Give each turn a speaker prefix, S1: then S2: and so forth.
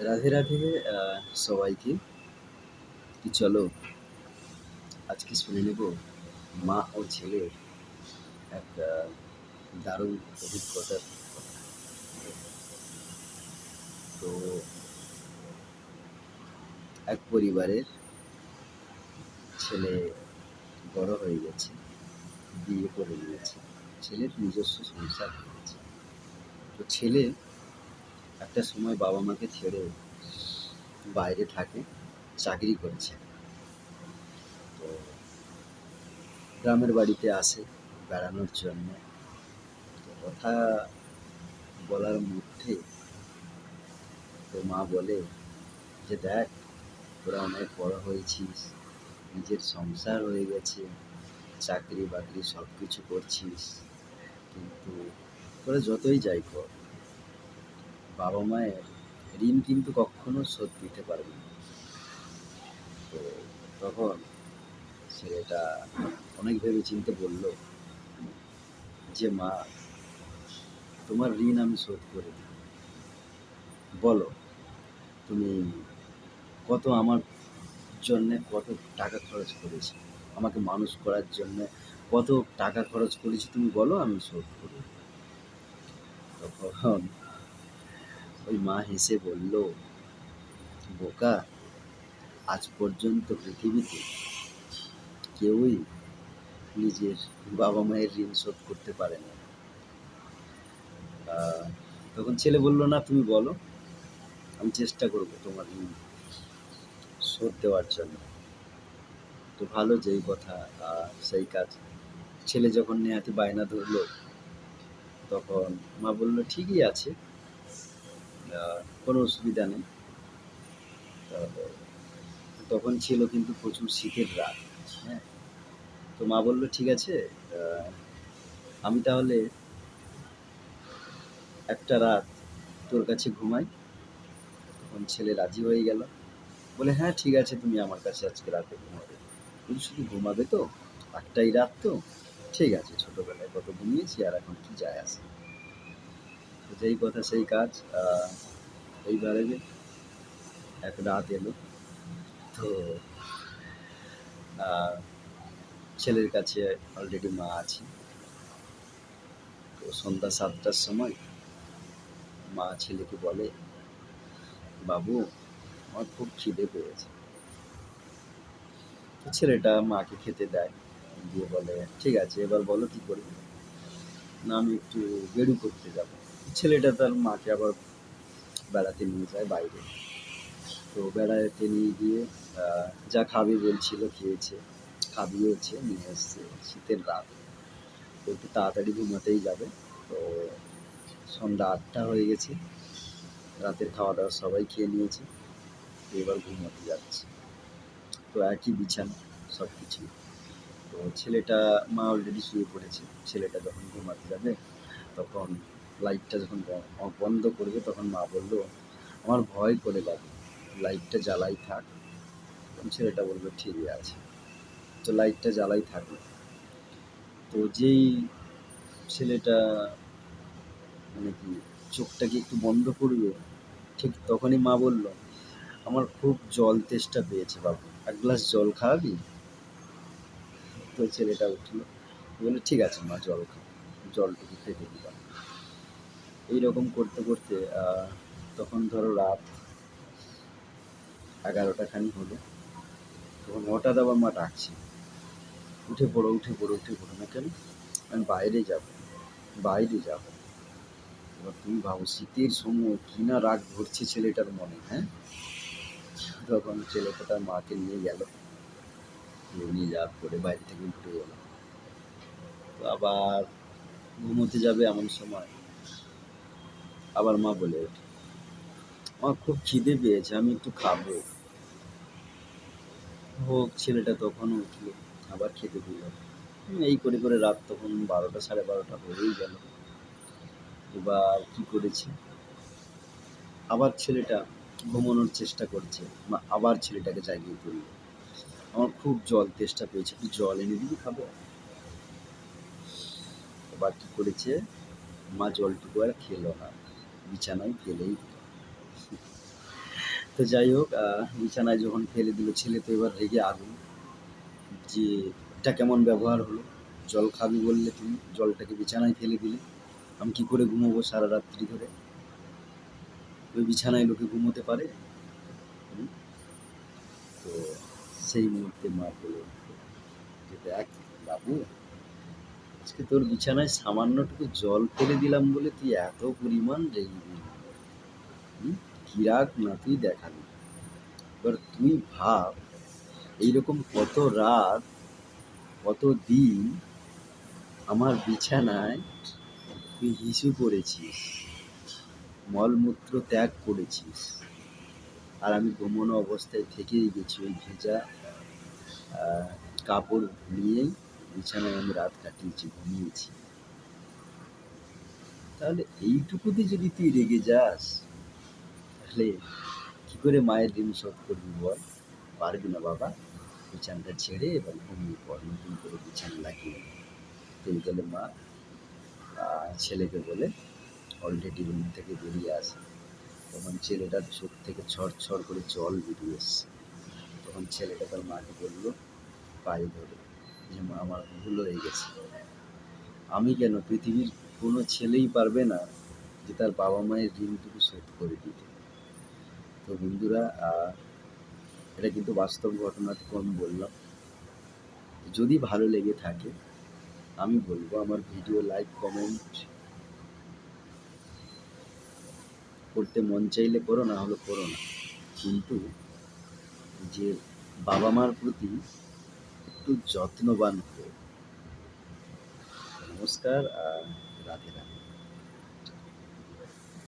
S1: রাধে রাধে সবাইকে। কি চলো আজকে শুনে নেব মা ও ছেলের এক আহ, দারুণ অভিজ্ঞতার। তো এক পরিবারের ছেলে বড় হয়ে গেছে বিয়ে করে নিয়েছে। ছেলের নিজস্ব সংসার হয়েছে। তো ছেলে একটা সময় বাবা মাকে ছেড়ে বাইরে থাকে, চাকরি করছে। তো গ্রামের বাড়িতে আসে বেড়ানোর জন্য। কথা বলার মধ্যে তো মা বলে যে, দেখ, তোরা অনেক বড় হয়েছিস, নিজের সংসার হয়ে গেছে, চাকরি বাকরি সব কিছু করছিস, কিন্তু তোরা যতই যাই কর বাবা মায়ের ঋণ কিন্তু কখনো শোধ দিতে পারবে না। তো তখন ছেলেটা অনেক ভেবে চিনতে বলল, যে মা, তোমার ঋণ আমি শোধ করে দিই। বলো, তুমি কত আমার জন্যে কত টাকা খরচ করেছি? আমাকে মানুষ করার জন্যে কত টাকা খরচ করেছি? তুমি বলো, আমি শোধ করব তখন ওই মা হেসে বলল, বোকা, আজ পর্যন্ত পৃথিবীতে কেউই নিজের বাবা মায়ের ঋণ শোধ করতে পারে না। তখন ছেলে বলল, না, তুমি বলো, আমি চেষ্টা করব তোমার ঋণ শোধ দেওয়ার জন্য। তো ভালো যেই কথা সেই কাজ। ছেলে যখন নেহাতি বায়না ধরলো, তখন মা বলল, ঠিকই আছে কোনো অসুবিধা নেই। তখন ছিল কিন্তু প্রচুর শীতের রাত হ্যাঁ। তো মা বলল, ঠিক আছে আমি তাহলে একটা রাত তোর কাছে ঘুমাই। তখন ছেলে রাজি হয়ে গেল। বলে হ্যাঁ ঠিক আছে, তুমি আমার কাছে আজকে রাতে ঘুমাবে। তুমি শুধু ঘুমাবে তো? একটাই রাত তো? ঠিক আছে, ছোটবেলায় কত ঘুমিয়েছি আর এখন কি যায় আসে? যেই কথা সেই কাজ এইবারে এক রাত এলো। তো ছেলের কাছে অলরেডি মা আছে। তো সন্ধ্যা সাতটার সময় মা ছেলেকে বলে, বাবু, আমার খুব খিদে পেয়েছে। তো ছেলেটা মাকে খেতে দেয়। দিয়ে বলে, ঠিক আছে, এবার বলো কি করবে? না, আমি একটু বেড়ু করতে যাব। ছেলেটা তার মাকে আবার বেড়াতে নিয়ে যায় বাইরে। তো বেড়াতে নিয়ে গিয়ে যা খাবে বলছিল খেয়েছে, খাবিয়েছে, নিয়ে এসছে শীতের রাত। তো একটু তাড়াতাড়ি ঘুমাতেই যাবে। তো সন্ধ্যা আটটা হয়ে গেছে। রাতের খাওয়া দাওয়া সবাই খেয়ে নিয়েছে। এবার ঘুমাতে যাচ্ছে। তো একই বিছানা সব কিছু তো ছেলেটা মা অলরেডি শুয়ে পড়েছে। ছেলেটা যখন ঘুমাতে যাবে, তখন লাইটটা যখন বন্ধ করবে, তখন মা বলল, আমার ভয় করে যাবে লাইটটা জ্বালাই থাক। ছেলেটা বলল ঠিকই আছে। তো লাইটটা জ্বালাই থাকল। তো যেই ছেলেটা মানে কি, চোখটাকে একটু বন্ধ করবে ঠিক তখনই মা বলল, আমার খুব জল তেষ্টা পেয়েছে বাবু, এক গ্লাস জল খাওয়াবি? তো ছেলেটা উঠল, বলল, ঠিক আছে মা, জল খাও জলটুকু খেতে দিলাম এইরকম করতে করতে তখন ধরো রাত এগারোটা খানি হলো। তখন হঠাৎ আবার মা ডাকছে। উঠে পড়ো উঠে পড়ো উঠে পড়ো। না কেন? আমি বাইরে যাব বাইরে যাব। এবার তুমি ভাবো, শীতের সময় কি না রাগ ধরছে ছেলেটার মনে হ্যাঁ? তখন ছেলেটা তার মাকে নিয়ে গেল। নিয়ে যাওয়ার পরে বাইরে থেকে উঠে গেল আবার ঘুমোতে যাবে এমন সময়। আবার মা বলে ওঠে। আমার খুব খিদে পেয়েছে, আমি একটু খাব। হোক, ছেলেটা তখনও উঠল আবার খেতে দিল। এই করে করে রাত তখন বারোটা, সাড়ে বারোটা হয়েই গেল। এবার কি করেছে? আবার ছেলেটা ঘুমানোর চেষ্টা করছে আবার ছেলেটাকে জাগিয়ে তুলল আমার খুব জল, তেষ্টা পেয়েছে। একটু জল এনে দিবি, খাব? এবার কি করেছে? মা জলটুকু আর খেলো না। বিছানায় ফেলেই তো যাই হোক বিছানায় যখন ফেলে দিল, ছেলে তো এবার রেগে আগুন। যে এটা কেমন ব্যবহার হলো? জল খাবি বললে তুমি, জলটাকে বিছানায় ফেলে দিলে। আমি কি করে ঘুমোবো সারা রাত্রি ধরে? ওই বিছানায় লোকে ঘুমোতে পারে? তো সেই মুহূর্তে মা বলে যে দেখ বাবু আজকে তোর বিছানায় সামান্যটুকু জল ফেলে দিলাম বলে তুই এত পরিমাণ রেগে গেলি। হুম? কি রাগ না তুই দেখালি। এবার তুই ভাব, এইরকম কত রাত, কত দিন আমার বিছানায় তুই হিসু করেছিস মলমূত্র ত্যাগ করেছিস, আর আমি ঘুমোনো অবস্থায় থেকেই গেছি ওই ভেজা কাপড় নিয়েই। বিছানায় আমি রাত কাটিয়েছি, ঘুমিয়েছি। তাহলে এইটুকুতে যদি তুই রেগে যাস, তাহলে কি করে মায়ের ঋণ শোধ করবি বল? পারবি না বাবা। বিছানাটা ছেড়ে এবার ঘুমিয়ে পড়, নতুন করে বিছানা লাগিয়ে নে। তো এই বলে মা ছেলেকে বলে অলরেডি রুম থেকে বেরিয়ে আসে। তখন ছেলেটার চোখ থেকে ছড় ছড় করে জল বেরিয়ে এসছে। তখন ছেলেটা তার মাকে বলল, পায়ে ধরে। যে আমার ভুল হয়ে গেছে। আমি কেন পৃথিবীর কোনো ছেলেই পারবে না যে তার বাবা মায়ের ঋণটুকু শোধ করে দিতে? তো বন্ধুরা এটা কিন্তু বাস্তব ঘটনাটুকু আমি বললাম। যদি ভালো লেগে থাকে, আমি বলব আমার ভিডিও লাইক, কমেন্ট করতে মন চাইলে করো, না হলে করো না। কিন্তু যে বাবা মার প্রতি যত্নবান হো নমস্কার আর রাধে রাধে।